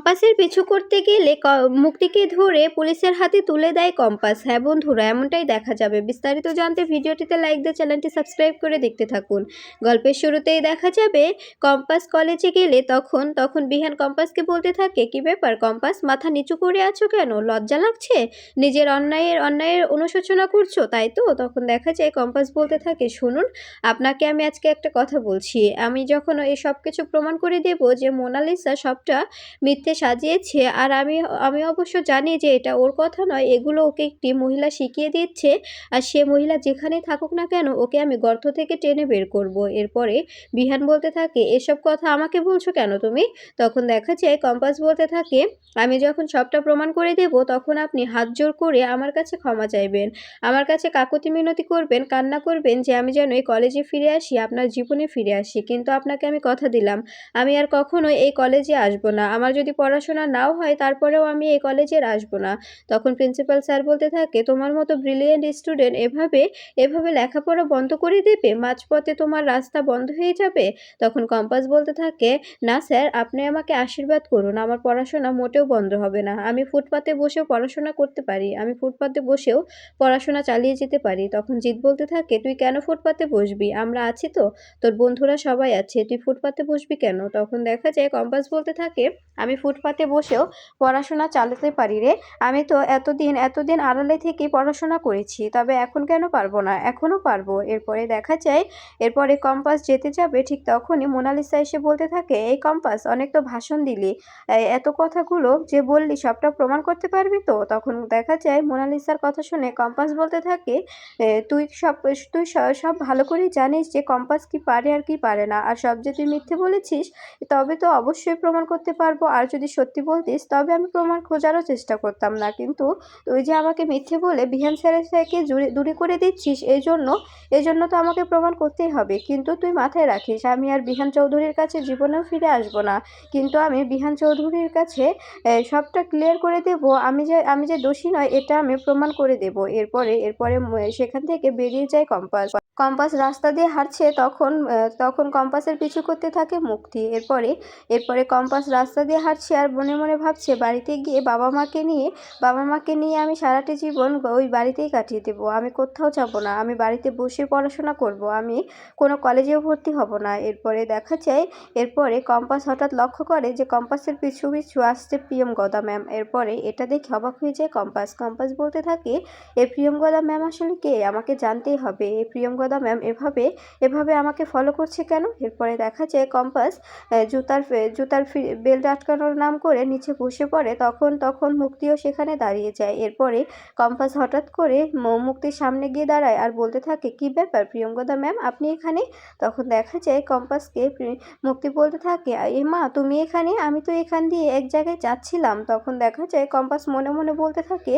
কম্পাসের পিছু করতে গেলে মুক্তিকে ধরে পুলিশের হাতে তুলে দেয় কম্পাস। হ্যাঁ বন্ধুরা, এমনটাই দেখা যাবে। বিস্তারিত জানতে ভিডিওটিতে লাইক দিয়ে চ্যানেলটি সাবস্ক্রাইব করে দেখতে থাকুন। গল্পের শুরুতেই দেখা যাবে, কম্পাস কলেজে গেলে তখন তখন বিহান কম্পাসকে বলতে থাকে, কি ব্যাপার কম্পাস, মাথা নিচু করে আছো কেন? লজ্জা লাগছে? নিজের অন্যায়ের অন্যায়ের অনুশোচনা করছ, তাই তো? তখন দেখা যায়, কম্পাস বলতে থাকে, শুনুন, আপনাকে আমি আজকে একটা কথা বলছি। আমি যখন এই সব কিছু প্রমাণ করে দেব যে মোনালিসা সবটা মিথ্যে সাজিয়েছে? আর আমি আমি অবশ্য জানি যে এটা ওর কথা নয়, এগুলো ওকে একটি মহিলা শিখিয়ে দিচ্ছে, আর সে মহিলা যেখানে থাকুক না কেন, ওকে আমি গর্ত থেকে টেনে বের করব। এরপরে বিহান বলতে থাকে, এসব কথা আমাকে বলছো কেন তুমি? তখন দেখা যায়, কম্পাস বলতে থাকে, আমি যখন সবটা প্রমাণ করে দেব, তখন আপনি হাত জোর করে আমার কাছে ক্ষমা চাইবেন। আমার কাছে কাকুতি মিনতি করবেন, কান্না করবেন যে আমি যেন এই কলেজে ফিরে আসি, আপনার জীবনে ফিরে আসি। কিন্তু আপনাকে আমি কথা দিলাম, আমি আর কখনো এই কলেজে আসব না। আমার যদি পড়াশোনা নাও হয়, তারপরেও আমি এই কলেজে আসব না। তখন প্রিন্সিপাল স্যার বলতে থাকে, তোমার মতো ব্রিলিয়েন্ট স্টুডেন্ট এভাবে এভাবে লেখাপড়া বন্ধ করে দেবে? মাঝপথে তোমার রাস্তা বন্ধ হয়ে যাবে? তখন কম্পাস বলতে থাকে, না স্যার আপনি আমাকে আশীর্বাদ করুন। আমার পড়াশোনা মোটেও বন্ধ হবে না। আমি ফুটপাতে বসেও পড়াশোনা করতে পারি। আমি ফুটপাতে বসেও পড়াশোনা চালিয়ে যেতে পারি। তখন জিৎ বলতে থাকে, তুই কেন ফুটপাতে বসবি? আমরা আছি তো। তোর বন্ধুরা সবাই আছে। তুই ফুটপাতে বসবি কেন? তখন দেখা যায় কম্পাস বলতে থাকে, আমি ফুটপাতে বসেও পড়াশোনা চালাতে পারি রে। আমি তো এতদিন এতদিন আড়ালে থেকে পড়াশোনা করেছি, তবে এখন কেন পারব না? এখনও পারব। এরপরে দেখা যায়, এরপরে কম্পাস যেতে যাবে, ঠিক তখনই মোনালিসা এসে বলতে থাকে, এই কম্পাস, অনেক তো ভাষণ দিলি। এত কথাগুলো যে বললি, সবটা প্রমাণ করতে পারবি তো? তখন দেখা যায়, মোনালিসার কথা শুনে কম্পাস বলতে থাকে তুই সব তুই সব ভালো করেই জানিস যে কম্পাস কি পারে আর কি পারে না। আর সব যে তুই মিথ্যে বলেছিস, তবে তো অবশ্যই প্রমাণ করতে পারব। আর যদি সত্যি বলতিস, তবে আমি প্রমাণ খোঁজারও চেষ্টা করতাম না। কিন্তু তুই যে আমাকে মিথ্যে বলে বিহান স্যারের থেকে দূরে করে দিচ্ছিস এই জন্য এই জন্য তো আমাকে প্রমাণ করতেই হবে। কিন্তু তুই মাথায় রাখিস, আমি আর বিহান চৌধুরীর কাছে জীবনেও ফিরে আসব না। কিন্তু আমি বিহান চৌধুরীর কাছে সবটা ক্লিয়ার করে দেব। আমি যে আমি যে দোষী নয়, এটা আমি প্রমাণ করে দেব। এরপরে এরপরে সেখান থেকে বেরিয়ে যায় কম্পাস। কম্পাস রাস্তা দিয়ে হাঁটছে, তখন তখন কম্পাসের পিছু করতে থাকে মুক্তি। এরপরে এরপরে কম্পাস রাস্তা দিয়ে হাঁটছে আর মনে মনে ভাবছে, বাড়িতে গিয়ে বাবা মাকে নিয়ে, বাবা মাকে নিয়ে আমি সারাটি জীবন ওই বাড়িতেই কাটিয়ে দেবো। আমি কোথাও যাব না। আমি বাড়িতে বসে পড়াশোনা করব। আমি কোনো কলেজেও ভর্তি হব না। এরপরে দেখা যায়, এরপরে কম্পাস হঠাৎ লক্ষ্য করে যে কম্পাসের পিছু পিছু আসছে প্রিয়ম গদা ম্যাম। এরপরে এটা দেখে অবাক হয়ে যায় কম্পাস। কম্পাস বলতে থাকে এই প্রিয়ম গদা ম্যাম আসলে কে? আমাকে জানতেই হবে। এই প্রিয়ম গদা ম্যাম, এভাবে এভাবে আমাকে ফলো করছে কেন? এরপরে দেখা যায় কম্পাস জুতার জুতার বেল্ট আটকানোর নাম করে নিচে বসে পড়ে, তখন তখন মুক্তিও সেখানে দাঁড়িয়ে যায়। এরপরে কম্পাস হঠাৎ করে মুক্তির সামনে গিয়ে দাঁড়ায় আর বলতে থাকে, কি ব্যাপার প্রিয়ঙ্গদা ম্যাম, আপনি এখানে? তখন দেখা যায় কম্পাসকে মুক্তি বলতে থাকে, এ মা, তুমি এখানে? আমি তো এখান দিয়ে এক জায়গায় যাচ্ছিলাম। তখন দেখা যায় কম্পাস মনে মনে বলতে থাকে,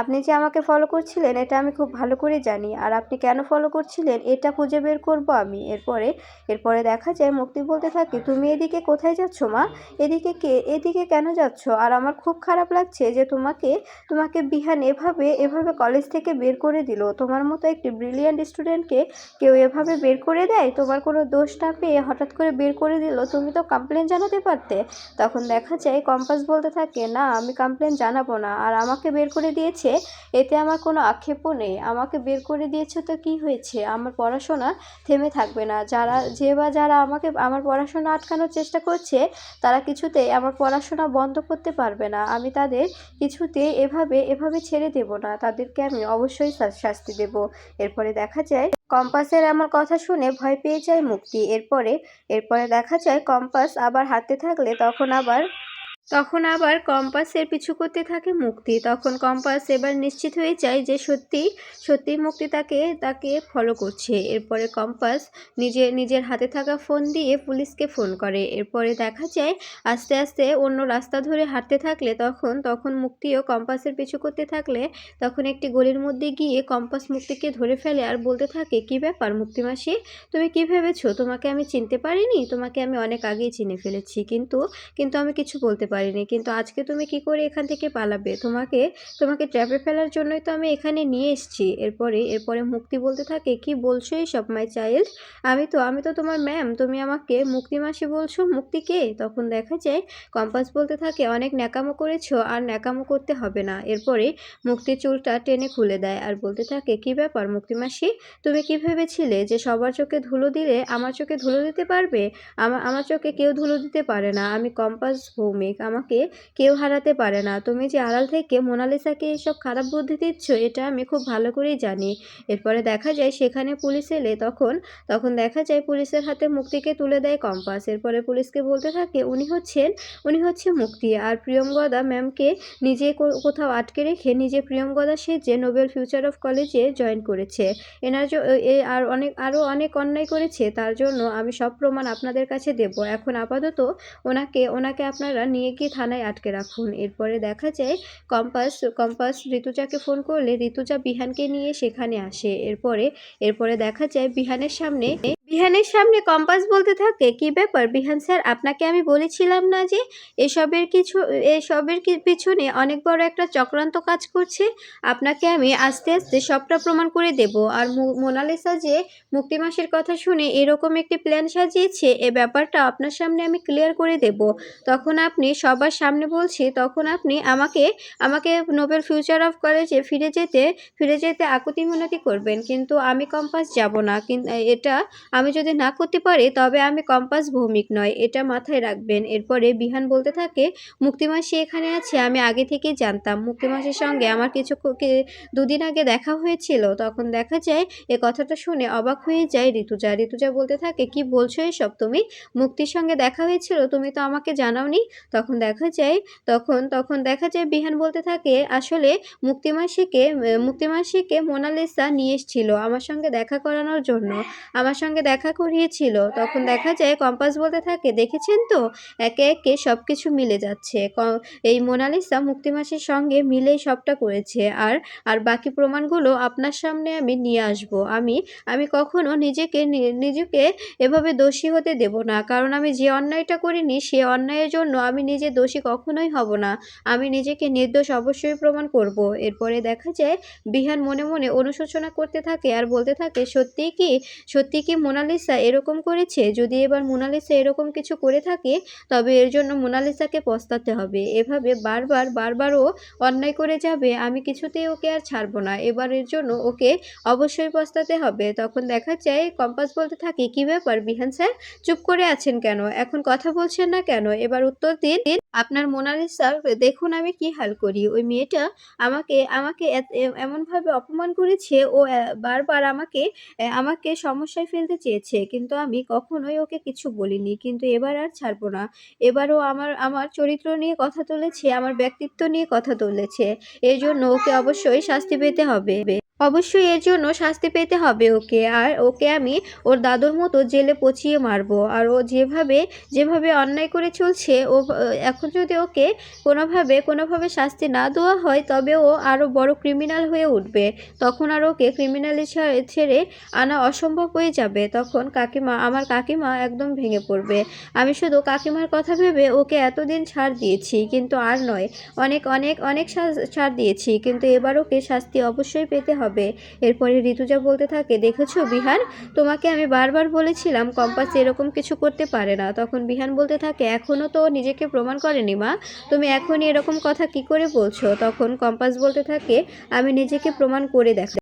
আপনি যে আমাকে ফলো করছিলেন, এটা আমি খুব ভালো করে জানি। আর আপনি কেন ফলো করছিলেন? এটা খুঁজে বের করব আমি। এরপরে এরপরে দেখা যায়, মুক্তি বলতে থাকে, তুমি এদিকে কোথায় যাচ্ছ, মা? এদিকে কে, এদিকে কেন যাচ্ছ? আর আমার খুব খারাপ লাগছে যে তোমাকে তোমাকে বিহান এভাবে এভাবে কলেজ থেকে বের করে দিল। তোমার মতো একটি ব্রিলিয়ান্ট স্টুডেন্টকে কেউ এভাবে বের করে দেয়? তোমার কোনো দোষ না পেয়ে হঠাৎ করে বের করে দিল? তুমি তো কমপ্লেন জানাতে পারতে। তখন দেখা যায়, কম্পাস বলতে থাকে, না, আমি কমপ্লেন জানাব না। আর আমাকে বের করে দিয়েছে, এতে আমার কোনো আক্ষেপও নেই। আমাকে বের করে দিয়েছে তো কি হয়েছে? আমার পড়াশোনা থেমে থাকবে না। যারা যে বা যারা আমাকে আমার পড়াশোনা আটকানোর চেষ্টা করছে, তারা কিছুতেই আমার পড়াশোনা বন্ধ করতে পারবে না। আমি তাদের কিছুতে এভাবে এভাবে ছেড়ে দেব না। তাদেরকে আমি অবশ্যই শাস্তি দেব। এরপরে দেখা যায়, কম্পাসের আমার কথা শুনে ভয় পেয়ে যায় মুক্তি। এরপরে এরপরে দেখা যায়, কম্পাস আবার হাঁটতে থাকলে তখন আবার তখন আবার কম্পাসের পিছু করতে থাকে মুক্তি। তখন কম্পাস এবার নিশ্চিত হয়ে যায় যে সত্যি সত্যি মুক্তি তাকে তাকে ফলো করছে। এরপরে কম্পাস নিজে, নিজের হাতে থাকা ফোন দিয়ে পুলিশকে ফোন করে। এরপরে দেখা যায়, আস্তে আস্তে অন্য রাস্তা ধরে হাঁটতে থাকলে তখন তখন মুক্তিও কম্পাসের পিছু করতে থাকলে তখন একটি গলির মধ্যে গিয়ে কম্পাস মুক্তিকে ধরে ফেলে আর বলতে থাকে, কি ব্যাপার মুক্তি মাসি? তুমি কি ভেবেছো? তোমাকে আমি চিনতে পারিনি? তোমাকে আমি অনেক আগেই চিনে ফেলেছি। কিন্তু কিন্তু আমি কিছু বলতে পারিনি। কিন্তু আজকে তুমি কি করে এখান থেকে পালাবে? তোমাকে তোমাকে ট্র্যাপে ফেলার জন্যই তো আমি এখানে নিয়ে এসেছি। এরপরে এরপরে মুক্তি বলতে থাকে, কি বলছো এইসব মাই চাইল্ড আমি তো আমি তো তোমার ম্যাম তুমি আমাকে মুক্তি মাসি বলছো? মুক্তি কে? তখন দেখা যায়, কম্পাস বলতে থাকে, অনেক ন্যাকামো করেছ, আর ন্যাকামো করতে হবে না। এরপরে মুক্তি চুলটা টেনে খুলে দেয় আর বলতে থাকে, কি ব্যাপার মুক্তি মাসি? তুমি কি ভেবেছিলে যে সবার চোখে ধুলো দিলে আমার চোখে ধুলো দিতে পারবে? আমার আমার চোখে কেউ ধুলো দিতে পারে না। আমি কম্পাস ভৌমিক আমাকে কেউ হারাতে পারে না। তুমি যে আড়াল থেকে মোনালিসাকে এসব খারাপ বুদ্ধি দিচ্ছ, এটা আমি খুব ভালো করেই জানি। এরপরে দেখা যায় সেখানে পুলিশ এলে তখন তখন দেখা যায় পুলিশের হাতে মুক্তিকে তুলে দেয় কম্পাস। এরপরে পুলিশকে বলতে থাকে, উনি হচ্ছেন, উনি হচ্ছে মুক্তি। আর প্রিয়মগদা ম্যামকে নিজে কোথাও আটকে রেখে নিজে প্রিয়মগদা সেজে নোবেল ফিউচার অফ কলেজে জয়েন করেছে। এনার আর অনেক আরও অনেক অন্যায় করেছে। তার জন্য আমি সব প্রমাণ আপনাদের কাছে দেব। এখন আপাতত ওনাকে ওনাকে আপনারা নিয়ে গিয়ে থানায় আটকে রাখুন। এরপরে দেখা যায়, কম্পাস কম্পাস ঋতুজাকে ফোন করলে ঋতুজা বিহানকে নিয়ে সেখানে আসে। এরপরে এরপরে দেখা যায়, বিহানের সামনে বিহানের সামনে কম্পাস বলতে থাকে, কি ব্যাপার? বিহান স্যার, আপনাকে আমি বলেছিলাম না যে এসবের কিছু, এসবের পিছনে অনেক বড় একটা চক্রান্ত কাজ করছে? আপনাকে আমি আস্তে আস্তে সবটা প্রমাণ করে দেব। আর মোনালিসা যে মুক্তি মাসের কথা শুনে এরকম একটি প্ল্যান সাজিয়েছে, এ ব্যাপারটা আপনার সামনে আমি ক্লিয়ার করে দেব। তখন আপনি সবার সামনে বলছি, তখন আপনি আমাকে আমাকে নোবেল ফিউচার অফ কলেজে ফিরে যেতে ফিরে যেতে আকুতি মিনতি করবেন। কিন্তু আমি কম্পাস যাব না। কিন্তু এটা আমি যদি না করতে পারি, তবে আমি কম্পাস ভৌমিক নয়, এটা মাথায় রাখবেন। এরপরে বিহান বলতে থাকে মুক্তিমাসি এখানে আছে, আমি আগে থেকেই জানতাম। মুক্তিমাসির সঙ্গে আমার কিছু দুদিন আগে দেখা হয়েছিল। তখন দেখা যায়, এ কথাটা শুনে অবাক হয়ে যায় ঋতুজা। ঋতুজা বলতে থাকে, কি বলছো এসব তুমি? মুক্তির সঙ্গে দেখা হয়েছিল? তুমি তো আমাকে জানাওনি? তখন দেখা যায়, তখন তখন দেখা যায় বিহান বলতে থাকে, আসলে মুক্তিমাসিকে মুক্তিমাসিকে মোনালিসা নিয়ে এসেছিল আমার সঙ্গে দেখা করানোর জন্য। আমার সঙ্গে দেখা করিয়েছিল, তখন দেখা যায় কম্পাস বলতে থাকে, দেখেছেন তো? একে একে সব কিছু মিলে যাচ্ছে। এই মোনালিসা মুক্তিমাসের সঙ্গে মিলেই সবটা করেছে। আর আর বাকি প্রমাণগুলো আপনার সামনে আমি নিয়ে আসব। আমি আমি কখনো নিজেকে নিজেকে এভাবে দোষী হতে দেব না। কারণ আমি যে অন্যায়টা করিনি, সে অন্যায়ের জন্য আমি নিজে দোষী কখনোই হব না। আমি নিজেকে নির্দোষ অবশ্যই প্রমাণ করব। এরপরে দেখা যায় বিহান মনে মনে অনুশোচনা করতে থাকে আর বলতে থাকে, সত্যিই কি সত্যি কি মোনালিসা এরকম করেছে? যদি এবার মোনালিসা এরকম কিছু করে থাকে, তবে এর জন্য মোনালিসাকে পস্তাতে হবে। এভাবে বারবার, বারবারও অন্যায় করে যাবে, আমি কিছুতেই ওকে আর ছাড়বো না। এবার এর জন্য ওকে অবশ্যই পস্তাতে হবে। তখন দেখা যায়, কম্পাস বলতে থাকে, কি ব্যাপার বিহান স্যার? চুপ করে আছেন কেন? এখন কথা বলছেন না কেন? এবার উত্তর দিন আপনার মোনালিসা দেখুন আমি কি হাল করি। ওই মেয়েটা আমাকে আমাকে এমনভাবে অপমান করেছে, ও বারবার আমাকে আমাকে সমস্যায় ফেলতে চেয়েছে। কিন্তু আমি কখনোই ওকে কিছু বলিনি। কিন্তু এবার আর ছাড়বো না। এবারও আমার আমার চরিত্র নিয়ে কথা তুলেছে, আমার ব্যক্তিত্ব নিয়ে কথা তুলেছে। এর জন্য ওকে অবশ্যই শাস্তি পেতে হবে। অবশ্যই এর জন্য শাস্তি পেতে হবে ওকে। আর ওকে আমি ওর দাদুর মতো জেলে পচিয়ে মারবো। আর ও যেভাবে যেভাবে অন্যায় করে চলছে, ও এখন যদি ওকে কোনোভাবে কোনোভাবে শাস্তি না দেওয়া হয়, তবে ও আরও বড় ক্রিমিনাল হয়ে উঠবে। তখন আর ওকে ক্রিমিনালি ছেড়ে আনা অসম্ভব হয়ে যাবে। তখন কাকিমা, আমার কাকিমা একদম ভেঙে পড়বে। আমি শুধু কাকিমার কথা ভেবে ওকে এতদিন ছাড় দিয়েছি, কিন্তু আর নয়, অনেক অনেক অনেক ছাড় দিয়েছি। কিন্তু এবার ওকে শাস্তি অবশ্যই পেতে হবে। এরপরে ঋতুজা বলতে থাকে, দেখেছ বিহান? তোমাকে আমি বারবার বলেছিলাম, কম্পাস এরকম কিছু করতে পারে না। তখন বিহান বলতে থাকে এখনও তো নিজেকে প্রমাণ করেনি মা। তুমি এখনই এরকম কথা কি করে বলছো? তখন কম্পাস বলতে থাকে, আমি নিজেকে প্রমাণ করে দেখ